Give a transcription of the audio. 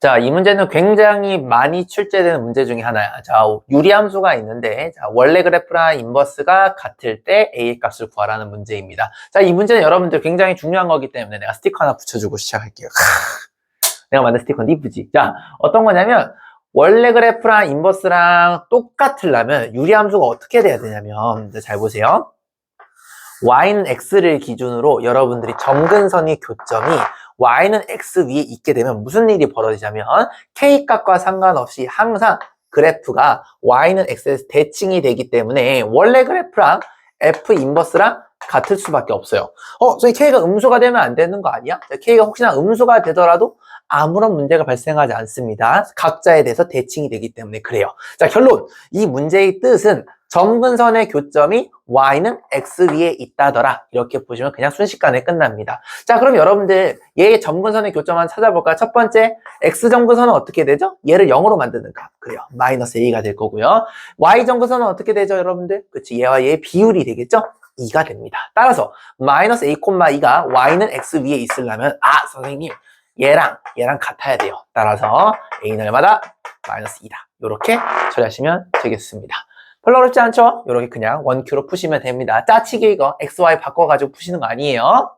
자, 이 문제는 굉장히 많이 출제되는 문제 중에 하나야. 자, 유리함수가 있는데, 자, 원래 그래프랑 인버스가 같을 때 A의 값을 구하라는 문제입니다. 자, 이 문제는 여러분들 굉장히 중요한 거기 때문에 내가 스티커 하나 붙여주고 시작할게요. 크, 내가 만든 스티커는 이쁘지? 자, 어떤 거냐면, 원래 그래프랑 인버스랑 똑같으려면 유리함수가 어떻게 돼야 되냐면, 잘 보세요. Y는 x를 기준으로 여러분들이 점근선의 교점이 y는 x 위에 있게 되면 무슨 일이 벌어지냐면 k값과 상관없이 항상 그래프가 y는 x에서 대칭이 되기 때문에 원래 그래프랑 f 인버스랑 같을 수밖에 없어요. 어, 선생님 k가 음수가 되면 안 되는 거 아니야? k가 혹시나 음수가 되더라도 아무런 문제가 발생하지 않습니다. 각자에 대해서 대칭이 되기 때문에 그래요. 자, 결론. 이 문제의 뜻은 점근선의 교점이 y는 x 위에 있다더라. 이렇게 보시면 그냥 순식간에 끝납니다. 자, 그럼 여러분들 얘의 점근선의 교점 한번 찾아볼까요? 첫 번째, x 점근선은 어떻게 되죠? 얘를 0으로 만드는 값. 그래요. 마이너스 a가 될 거고요. y 점근선은 어떻게 되죠, 여러분들? 그치, 얘와 얘의 비율이 되겠죠? 2가 됩니다. 따라서 마이너스 a, 2가 y는 x 위에 있으려면 아, 선생님, 얘랑 얘랑 같아야 돼요. 따라서 a는 얼마다? 마이너스 2다. 이렇게 처리하시면 되겠습니다. 별로 어렵지 않죠? 이렇게 그냥 원큐로 푸시면 됩니다. 짜치기 이거 XY 바꿔가지고 푸시는 거 아니에요.